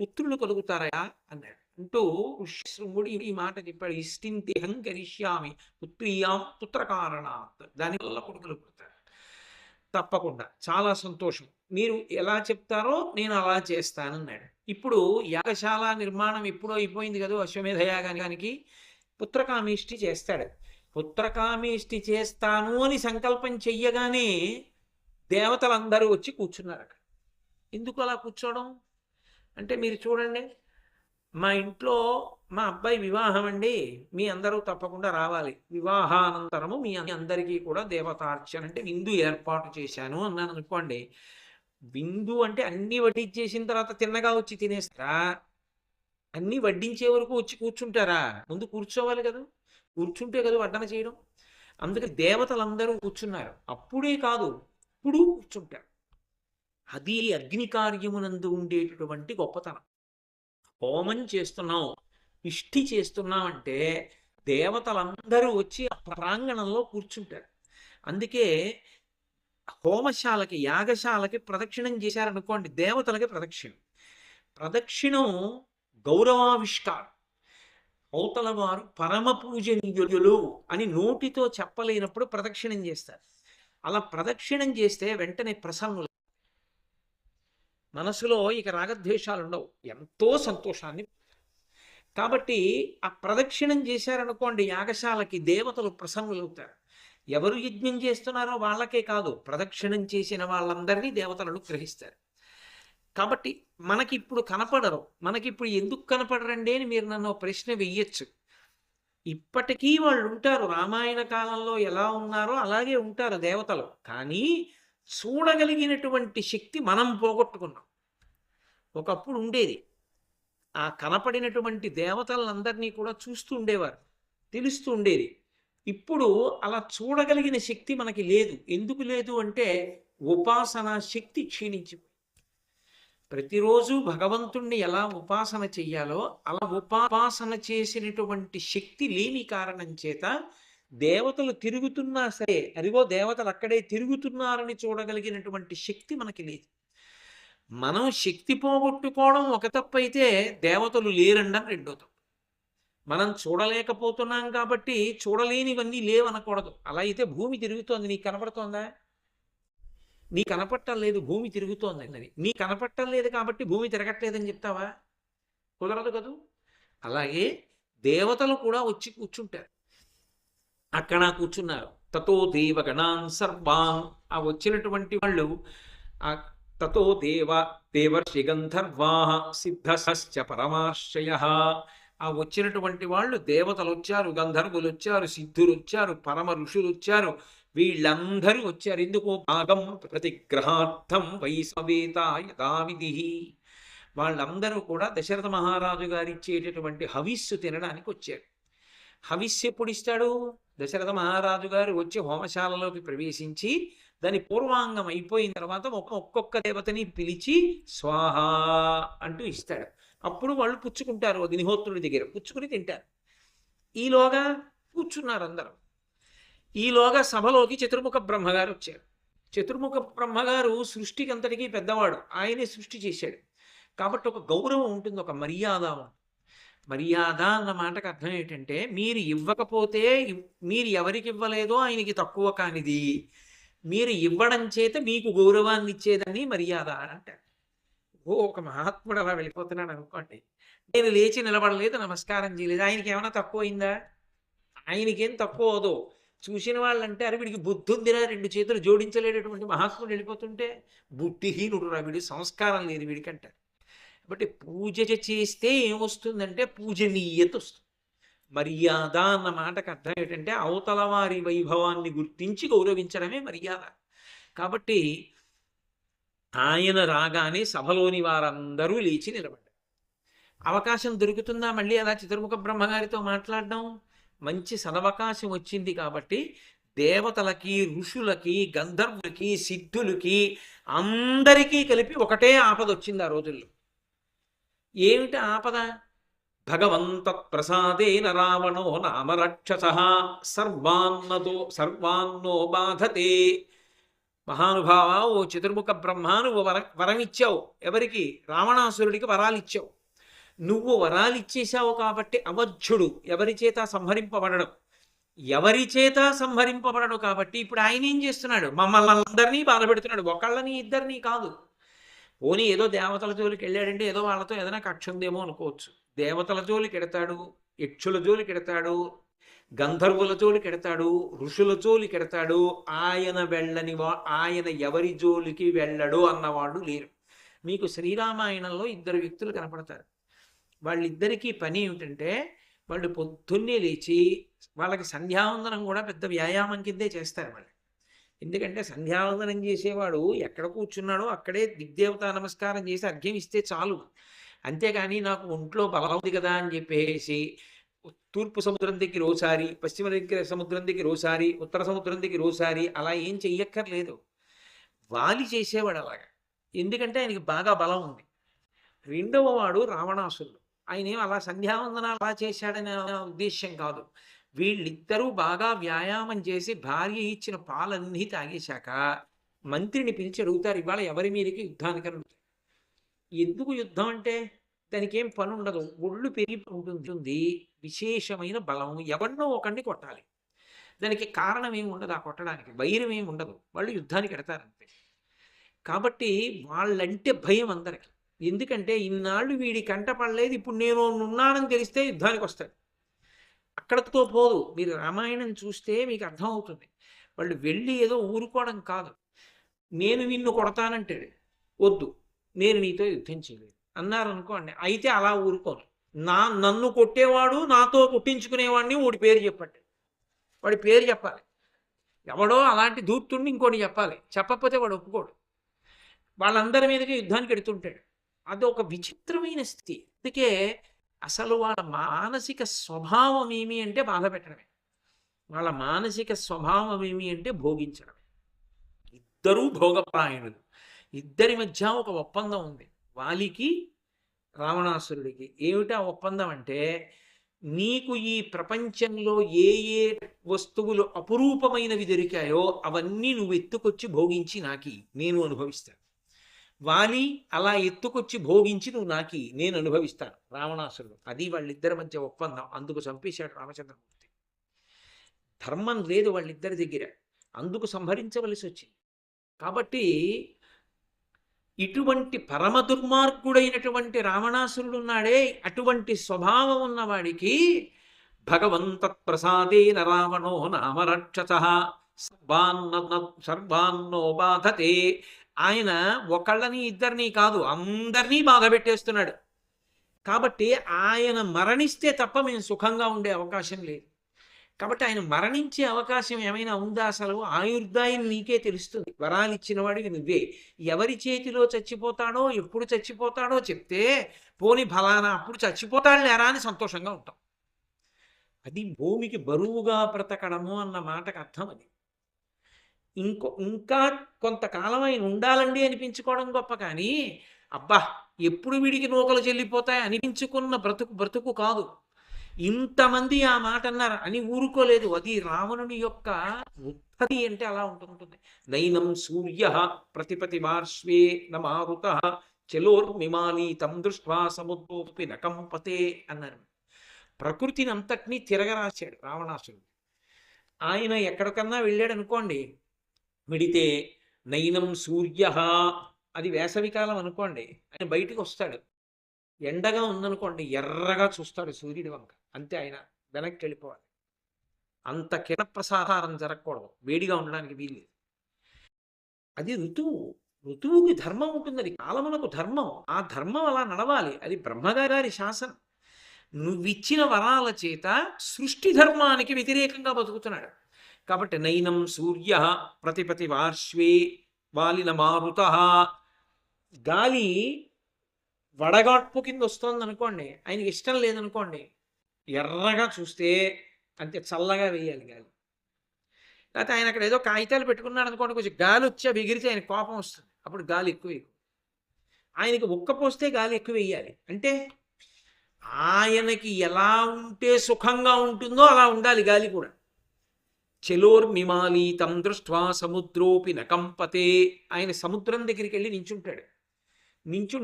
పుత్రులు కలుగుతారా అన్నాడు. అంటూ ఋష్యశృంగుడు ఈ మాట చెప్పాడు. ఇష్టింతిహం కరిష్యామి పుత్రీయాం పుత్ర కారణాత్ దానివల్ల కొడుకులు పుడతారు. తప్పకుండా. చాలా సంతోషం. మీరు ఎలా చెప్తారో నేను అలా చేస్తానన్నాడు ఇప్పుడు యాగశాల నిర్మాణం ఎప్పుడో అయిపోయింది కదా అశ్వమేధ యాగానికి? పుత్రకామిష్టి చేస్తాడు. పుత్రకామిష్టి చేస్తాను అని సంకల్పం చెయ్యగానే దేవతలందరూ వచ్చి కూర్చున్నారు అక్కడ ఎందుకు అలా కూర్చోవడం? అంటే మీరు చూడండి మా ఇంట్లో మా అబ్బాయి వివాహం అండి మీ అందరూ తప్పకుండా రావాలి. వివాహానంతరము మీ అందరికీ కూడా దేవతార్చన అంటే విందు ఏర్పాటు చేశాను అన్నాను అనుకోండి. విందు అంటే అన్ని వడ్డించేసిన తర్వాత తిన్నగా వచ్చి తినేస్తారా? అన్ని వడ్డించే వరకు వచ్చి కూర్చుంటారా? ముందు కూర్చోవాలి కదా. కూర్చుంటే కదా వడ్డన చేయడం. అందుకే దేవతలందరూ కూర్చున్నారు. అప్పుడే కాదు ఇప్పుడు కూర్చుంటారు. అది అగ్ని కార్యమునందు ఉండేటటువంటి గొప్పతనం. హోమం చేస్తున్నాం ఇష్టి చేస్తున్నాం అంటే దేవతలందరూ వచ్చి ఆ ప్రాంగణంలో కూర్చుంటారు. అందుకే హోమశాలకి యాగశాలకి ప్రదక్షిణం చేశారనుకోండి దేవతలకి ప్రదక్షిణం. ప్రదక్షిణం గౌరవావిష్కారం. అవతల వారు పరమ పూజనీయులు అని నోటితో చెప్పలేనప్పుడు ప్రదక్షిణం చేస్తారు. అలా ప్రదక్షిణం చేస్తే వెంటనే ప్రసన్నులు మనసులో ఇక రాగద్వేషాలు ఉండవు ఎంతో సంతోషాన్ని. కాబట్టి ఆ ప్రదక్షిణం చేశారనుకోండి యాగశాలకి దేవతలు ప్రసన్నులవుతారు. ఎవరు యజ్ఞం చేస్తున్నారో వాళ్ళకే కాదు ప్రదక్షిణం చేసిన వాళ్ళందరినీ దేవతలను గ్రహిస్తారు. కాబట్టి మనకి ఇప్పుడు కనపడరు. మనకి ఇప్పుడు ఎందుకు కనపడరండి అని మీరు నన్ను ప్రశ్న వెయ్యొచ్చు ఇప్పటికీ వాళ్ళు ఉంటారు రామాయణ కాలంలో ఎలా ఉన్నారో అలాగే ఉంటారు దేవతలు. కానీ చూడగలిగినటువంటి శక్తి మనం పోగొట్టుకున్నాం. ఒకప్పుడు ఉండేది. ఆ కనపడినటువంటి దేవతలందరినీ కూడా చూస్తూ ఉండేవారు తెలుస్తూ ఉండేది. ఇప్పుడు అలా చూడగలిగిన శక్తి మనకి లేదు. ఎందుకు లేదు అంటే ఉపాసన శక్తి క్షీణించిపోయింది. ప్రతిరోజు భగవంతుణ్ణి ఎలా ఉపాసన చెయ్యాలో అలా ఉపాసన చేసినటువంటి శక్తి లేని కారణం చేత దేవతలు తిరుగుతున్నా సరే అదిగో దేవతలు అక్కడే తిరుగుతున్నారని చూడగలిగినటువంటి శక్తి మనకి లేదు. మనం శక్తి పోగొట్టుకోవడం ఒక తప్పు అయితే దేవతలు లేరండం రెండో తప్పు. మనం చూడలేకపోతున్నాం కాబట్టి చూడలేనివన్నీ లేవనకూడదు. అలా అయితే భూమి తిరుగుతోంది. నీకు కనపడుతోందా? నీ కనపట్టం లేదు. భూమి తిరుగుతోంది అన్నది. నీ కనపట్టం లేదు కాబట్టి భూమి తిరగట్లేదని చెప్తావా? కుదరదు కదూ? అలాగే దేవతలు కూడా వచ్చి కూర్చుంటారు. అక్కడ కూర్చున్నారు. తతో దేవగణాన్ సర్వాన్ ఆ వచ్చినటువంటి వాళ్ళు ఆ తతో దేవ దేవర్షి గంధర్వా సిద్ధశ్చ పరమాశ్రయ. ఆ వచ్చినటువంటి వాళ్ళు దేవతలు వచ్చారు గంధర్వులు వచ్చారు సిద్ధులు వచ్చారు పరమ ఋషులు వచ్చారు. వీళ్ళందరూ వచ్చారు. ఎందుకు భాగం ప్రతిగ్రహార్థం వైసవేత యథావిధి వాళ్ళందరూ కూడా దశరథ మహారాజు గారు ఇచ్చేటటువంటి హవిస్సు తినడానికి వచ్చారు. హవిస్సు ఎప్పుడు ఇస్తాడు? దశరథ మహారాజు గారు వచ్చి హోమశాలలోకి ప్రవేశించి దాని పూర్వాంగం అయిపోయిన తర్వాత ఒక ఒక్కొక్క దేవతని పిలిచి స్వాహా అంటూ ఇస్తాడు. అప్పుడు వాళ్ళు పుచ్చుకుంటారు అగ్నిహోత్రుడి దగ్గర. పుచ్చుకుని తింటారు. ఈలోగా కూర్చున్నారు అందరూ. ఈలోగా సభలోకి చతుర్ముఖ బ్రహ్మగారు వచ్చారు. చతుర్ముఖ బ్రహ్మగారు సృష్టికి అంతటికీ పెద్దవాడు. ఆయనే సృష్టి చేశాడు. కాబట్టి ఒక గౌరవం ఉంటుంది ఒక మర్యాద ఉంటుంది. మర్యాద అన్న మాటకు అర్థం ఏంటంటే మీరు ఇవ్వకపోతే మీరు ఎవరికి ఇవ్వలేదో ఆయనకి తక్కువ కానిది. మీరు ఇవ్వడం చేత మీకు గౌరవాన్ని ఇచ్చేదని మర్యాద అంటారు. ఓ ఒక మహాత్ముడు అలా వెళ్ళిపోతున్నాడు అనుకోండి. నేను లేచి నిలబడలేదు నమస్కారం చేయలేదు. ఆయనకి ఏమైనా తక్కువ అయిందా? ఆయనకేం తక్కువ అవదో చూసిన వాళ్ళంటే అరే వీడికి బుద్ధి ఉందిరా రెండు చేతులు జోడించలేటటువంటి మహాత్ముడు వెళ్ళిపోతుంటే. బుద్ధిహీనుడు రా వీడి సంస్కారం లేదు వీడికంటారు కాబట్టి పూజ చేస్తే ఏమొస్తుందంటే పూజనీయత వస్తుంది. మర్యాద అన్న మాటకు అర్థం ఏంటంటే అవతల వారి వైభవాన్ని గుర్తించి గౌరవించడమే మర్యాద. కాబట్టి ఆయన రాగానే సభలోని వారందరూ లేచి నిలబడ్డారు. అవకాశం దొరుకుతుందా మళ్ళీ అలా చతుర్ముఖ బ్రహ్మగారితో మాట్లాడడం? మంచి సదవకాశం వచ్చింది కాబట్టి దేవతలకి ఋషులకి గంధర్వులకి సిద్ధులకి అందరికీ కలిపి ఒకటే ఆపద వచ్చింది ఆ రోజుల్లో. ఏమిటి ఆపద? భగవంత ప్రసాదేన రావణో నామరక్షస సర్వాన్నతో సర్వాన్నదో సర్వాన్నో బాధతే. మహానుభావ ఓ చతుర్ముఖ బ్రహ్మ నువ్వు వర వరమిచ్చావు. ఎవరికి? రావణాసురుడికి వరాలిచ్చావు. నువ్వు వరాలిచ్చేశావు కాబట్టి అవధ్యుడు ఎవరి చేత సంహరింపబడడం? ఎవరి చేత సంహరింపబడడు కాబట్టి ఇప్పుడు ఆయన ఏం చేస్తున్నాడు? మమ్మల్ని అందరినీ బాధపెడుతున్నాడు. ఒకళ్ళని ఇద్దరిని కాదు. పోనీ ఏదో దేవతల జోలికి వెళ్ళాడంటే ఏదో వాళ్ళతో ఏదైనా కక్ష ఉందేమో అనుకోవచ్చు. దేవతల జోలికి ఎడతాడు యక్షుల జోలికి ఎడతాడు గంధర్వుల జోలికి ఎడతాడు ఋషుల జోలికి ఎడతాడు ఆయన వెళ్ళని వా ఆయన ఎవరి జోలికి వెళ్ళడు అన్నవాడు లేరు. మీకు శ్రీరామాయణంలో ఇద్దరు వ్యక్తులు కనపడతారు. వాళ్ళిద్దరికీ పని ఏమిటంటే వాళ్ళు పొద్దున్నే లేచి వాళ్ళకి సంధ్యావందనం కూడా పెద్ద వ్యాయామం కిందే చేస్తారు వాళ్ళు. ఎందుకంటే సంధ్యావందనం చేసేవాడు ఎక్కడ కూర్చున్నాడో అక్కడే దిగ్దేవత నమస్కారం చేసి అర్ఘ్యం ఇస్తే చాలు. అంతేగాని నాకు ఒంట్లో బలం ఉంది కదా అని చెప్పేసి తూర్పు సముద్రం దగ్గర ఓసారి పశ్చిమ దగ్గర సముద్రం దగ్గర ఓసారి ఉత్తర సముద్రం దగ్గర ఓసారి అలా ఏం చెయ్యక్కర్లేదు. వాలి చేసేవాడు అలాగా. ఎందుకంటే ఆయనకి బాగా బలం ఉంది. రెండవ వాడు రావణాసురుడు. ఆయన ఏం అలా సంధ్యావందన అలా చేశాడనే ఉద్దేశ్యం కాదు. వీళ్ళిద్దరూ బాగా వ్యాయామం చేసి భార్య ఇచ్చిన పాలన్నీ తాగేశాక మంత్రిని పిలిచి అడుగుతారు ఇవాళ ఎవరి మీదకి యుద్ధానికి అడుగుతారు. ఎందుకు యుద్ధం అంటే దానికేం పని ఉండదు ఒళ్ళు పెరిగి ఉంటుంది విశేషమైన బలం ఎవరినో ఒకరిని కొట్టాలి. దానికి కారణం ఏమి ఉండదు ఆ కొట్టడానికి వైరం ఏమి ఉండదు వాళ్ళు యుద్ధానికి ఎడతారంతే. కాబట్టి వాళ్ళంటే భయం అందరికి. ఎందుకంటే ఇన్నాళ్ళు వీడి కంట పడలేదు ఇప్పుడు నేను ఉన్నానని తెలిస్తే యుద్ధానికి వస్తాడు. అక్కడతో పోదు. మీరు రామాయణం చూస్తే మీకు అర్థమవుతుంది. వాళ్ళు వెళ్ళి ఏదో ఊరుకోవడం కాదు. నేను నిన్ను కొడతానంటాడు. వద్దు. నేను నీతో యుద్ధం చేయలేదు. అన్నారు అనుకోండి అయితే అలా ఊరుకోను. నా నన్ను కొట్టేవాడు నాతో కొట్టించుకునేవాడిని వాడి పేరు చెప్పండి. వాడి పేరు చెప్పాలి. ఎవడో అలాంటి దూర్తుండి ఇంకోటి చెప్పాలి. చెప్పకపోతే వాడు ఒప్పుకోడు. వాళ్ళందరి మీదకి యుద్ధానికి ఎడుతుంటాడు. అది ఒక విచిత్రమైన స్థితి. అందుకే అసలు వాళ్ళ మానసిక స్వభావం ఏమి అంటే బాధ పెట్టడమే. వాళ్ళ మానసిక స్వభావం ఏమి అంటే భోగించడమే. ఇద్దరూ భోగప్రాయణులు. ఇద్దరి మధ్య ఒక ఒప్పందం ఉంది. వాలికి రావణాసురుడికి. ఏమిటా ఒప్పందం అంటే నీకు ఈ ప్రపంచంలో ఏ ఏ వస్తువులు అపురూపమైనవి దొరికాయో అవన్నీ నువ్వు ఎత్తుకొచ్చి భోగించి నాకి. నేను అనుభవిస్తాను. వాణి అలా ఎత్తుకొచ్చి భోగించి నువ్వు నాకి నేను అనుభవిస్తాను. రావణాసురుడు. అది వాళ్ళిద్దరి మధ్య ఒప్పందం. అందుకు చంపేశాడు రామచంద్రమూర్తి. ధర్మం లేదు వాళ్ళిద్దరి దగ్గర. అందుకు సంహరించవలసి వచ్చింది. కాబట్టి ఇటువంటి పరమ దుర్మార్గుడైనటువంటి రావణాసురుడు ఉన్నాడే. అటువంటి స్వభావం ఉన్నవాడికి భగవంతత్ప్రసాదేన రావణో నామరక్షస సర్వాన్న సర్వాన్నో బాధతే. ఆయన ఒకళ్ళని ఇద్దరిని కాదు అందరినీ బాధ పెట్టేస్తున్నాడు. కాబట్టి ఆయన మరణిస్తే తప్ప మేము సుఖంగా ఉండే అవకాశం లేదు. కాబట్టి ఆయన మరణించే అవకాశం ఏమైనా ఉందా అసలు? ఆయుర్దాయం నీకే తెలుస్తుంది. వరాలు ఇచ్చిన వాడివి నువ్వే. ఎవరి చేతిలో చచ్చిపోతాడో ఎప్పుడు చచ్చిపోతాడో చెప్తే పోని ఫలానా అప్పుడు చచ్చిపోతాడు లేరా అని సంతోషంగా ఉంటాం. అది భూమికి బరువుగా బ్రతకడము అన్న మాటకు అర్థం అది. ఇంకో ఇంకా కొంతకాలం ఆయన ఉండాలండి అనిపించుకోవడం గొప్ప కానీ అబ్బా! ఎప్పుడు వీడికి నూకలు చెల్లిపోతాయి అనిపించుకున్న బ్రతుకు బ్రతుకు కాదు. ఇంతమంది ఆ మాట అన్నారు అని ఊరుకోలేదు. అది రావణుని యొక్క ఉత్పత్తి అంటే అలా ఉంటుంటుంది నైనం సూర్య ప్రతిపతి పార్శ్వే నమారుత చలోర్మిమానీతం దృష్ట్వా సముద్రోపి నకంపతే అన్నారు. ప్రకృతిని అంతటినీ తిరగరాశాడు రావణాసురుడు. ఆయన ఎక్కడికన్నా వెళ్ళాడు అనుకోండి విడితే నైనం సూర్య అది వేసవికాలం అనుకోండి. ఆయన బయటికి వస్తాడు. ఎండగా ఉందనుకోండి ఎర్రగా చూస్తాడు సూర్యుడి వంక. అంతే ఆయన వెనక్కి వెళ్ళిపోవాలి. అంత కిరణప్రసారం జరగకూడదు. వేడిగా ఉండడానికి వీల్లేదు అది ఋతువు. ఋతువుకి ధర్మం ఉంటుంది అది. కాలమునకు ధర్మం. ఆ ధర్మం అలా నడవాలి. అది బ్రహ్మగారి శాసనం. నువ్విచ్చిన వరాల చేత సృష్టి ధర్మానికి వ్యతిరేకంగా బతుకుతున్నాడు. కాబట్టి నైనం సూర్య ప్రతిపతి వార్ష్వే వాలిన మారుత. గాలి వడగాట్పు కింద వస్తుంది అనుకోండి ఆయనకి ఇష్టం లేదనుకోండి ఎర్రగా చూస్తే అంతే చల్లగా వేయాలి గాలి. లేకపోతే ఆయన అక్కడ ఏదో కాగితాలు పెట్టుకున్నాడు అనుకోండి కొంచెం గాలి వచ్చి అవి ఎగిరితే ఆయన కోపం వస్తుంది. అప్పుడు గాలి ఎక్కువ ఆయనకి ఉక్క పోస్తే గాలి ఎక్కువ వేయాలి. అంటే ఆయనకి ఎలా ఉంటే సుఖంగా ఉంటుందో అలా ఉండాలి గాలి కూడా. చెలోర్మిమాలీతం దృష్ట్వా సముద్రోపి నకంపతే ఆయన సముద్రం దగ్గరికి వెళ్ళి నించుంటాడు. నించు